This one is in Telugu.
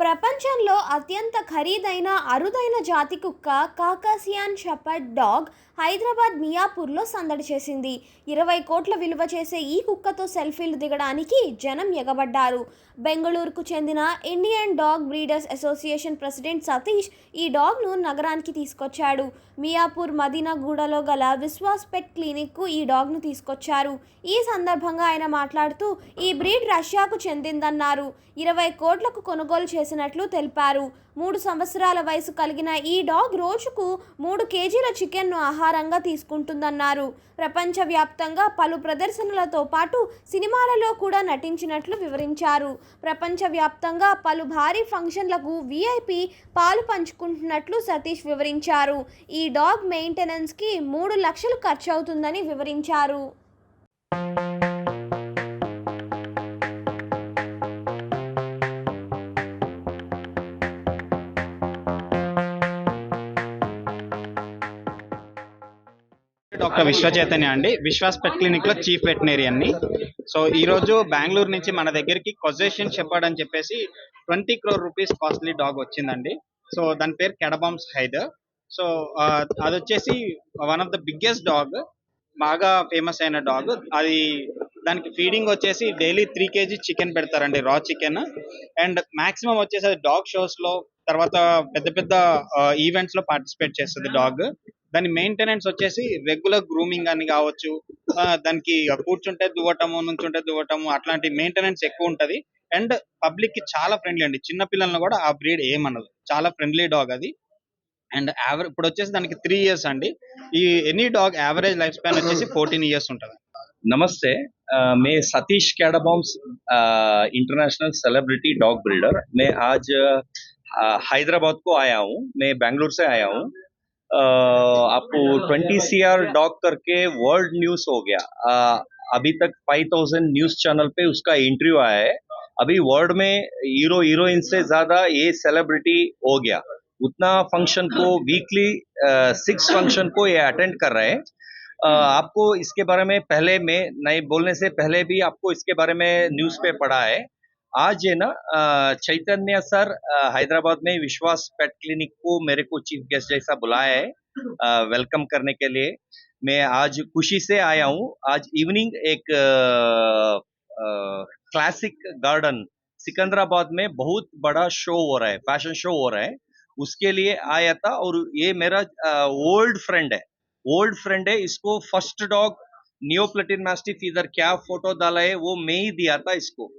ప్రపంచంలో అత్యంత ఖరీదైన అరుదైన జాతి కుక్క కాకాసియాన్ షపర్డ్ డాగ్ హైదరాబాద్ మియాపూర్లో సందడి చేసింది. ఇరవై కోట్ల విలువ చేసే ఈ కుక్కతో సెల్ఫీలు దిగడానికి జనం ఎగబడ్డారు. బెంగళూరుకు చెందిన Indian dog breeders association president Satish ఈ డాగ్ను నగరానికి తీసుకొచ్చాడు. మియాపూర్ మదీనాగూడలో గల విశ్వాస్ పెట్ క్లినిక్కు ఈ డాగ్ను తీసుకొచ్చారు. ఈ సందర్భంగా ఆయన మాట్లాడుతూ ఈ బ్రీడ్ రష్యాకు చెందిందన్నారు. ఇరవై కోట్లకు కొనుగోలు చేసినట్లు తెలిపారు. మూడు సంవత్సరాల వయసు కలిగిన ఈ డాగ్ రోజుకు మూడు కేజీల చికెన్ను ఆహారంగా తీసుకుంటుందన్నారు. ప్రపంచవ్యాప్తంగా పలు ప్రదర్శనలతో పాటు సినిమాలలో కూడా నటించినట్లు వివరించారు. ప్రపంచవ్యాప్తంగా పలు భారీ ఫంక్షన్లకు వీఐపీ పాలు పంచుకుంటున్నట్లు సతీష్ వివరించారు. ఈ డాగ్ మెయింటెనెన్స్కి మూడు లక్షలు ఖర్చవుతుందని వివరించారు. డాక్టర్ విశ్వ చైతన్య అండి. విశ్వాస్ పెట్ క్లినిక్లో చీఫ్ వెటనరీయన్ సో ఈ రోజు బెంగళూరు నుంచి మన దగ్గరికి కొజేషన్ చెప్పాడు అని చెప్పేసి twenty crore rupees costly dog వచ్చిందండి. సో దాని పేరు కెడబామ్స్ హైదర్. సో అది వచ్చేసి one of the biggest dog బాగా ఫేమస్ అయిన డాగ్. అది దానికి ఫీడింగ్ వచ్చేసి డైలీ త్రీ కేజీ చికెన్ పెడతారండి రా చికెన్. అండ్ మాక్సిమం వచ్చేసి అది డాగ్ షోస్లో తర్వాత పెద్ద పెద్ద ఈవెంట్స్లో పార్టిసిపేట్ చేస్తుంది డాగ్. దాని మెయింటెనెన్స్ వచ్చేసి రెగ్యులర్ గ్రూమింగ్ అని కావచ్చు ఆ, దానికి కూర్చుంటే దువ్వటము నుంచుంటే దువ్వటము అట్లాంటి మెయింటెనెన్స్ ఎక్కువ ఉంటది అండ్ పబ్లిక్ కి చాలా ఫ్రెండ్లీ అండి చిన్న పిల్లల్ని కూడా ఆ బ్రీడ్ ఏమనదు చాలా ఫ్రెండ్లీ డాగ్ అది అండ్ యావరేజ్ ఇప్పుడు వచ్చేసి దానికి త్రీ ఇయర్స్ అండి ఈ any dog average life span వచ్చేసి ఫోర్టీన్ ఇయర్స్ ఉంటుంది नमस्ते अ, मैं Satish Cadabams international celebrity dog breeder मैं आज अ, हैदराबाद को आया हूँ मैं बेंगलुरु से आया हूँ अ, आपको 20 सी आर डॉग करके वर्ल्ड न्यूज़ हो गया। अ, अभी तक 5000 न्यूज़ चैनल पे उसका इंटरव्यू आया है। अभी वर्ल्ड में हीरो हीरोइन से ज़्यादा ये सेलिब्रिटी हो गया। उतना फ़ंक्शन को वीकली सिक्स फ़ंक्शन को ये अटेंड कर रहे हैं। आपको इसके बारे में पहले में नहीं बोलने से पहले भी आपको इसके बारे में न्यूज़ पे पढ़ा है। आज है ना चैतन्य सर हैदराबाद में विश्वास पेट क्लिनिक को मेरे को चीफ गेस्ट जैसा बुलाया है वेलकम करने के लिए। मैं आज खुशी से आया हूँ। आज इवनिंग एक क्लासिक गार्डन, सिकंदराबाद में बहुत बड़ा शो हो रहा है, फ़ैशन शो हो रहा है। उसके लिए आया था और ये मेरा ओल्ड फ्रेंड है। ओल्ड फ्रेंड है, इसको first dog Neapolitan mastiff इधर क्या फ़ोटो डाला है, वो मैं ही दिया था इसको।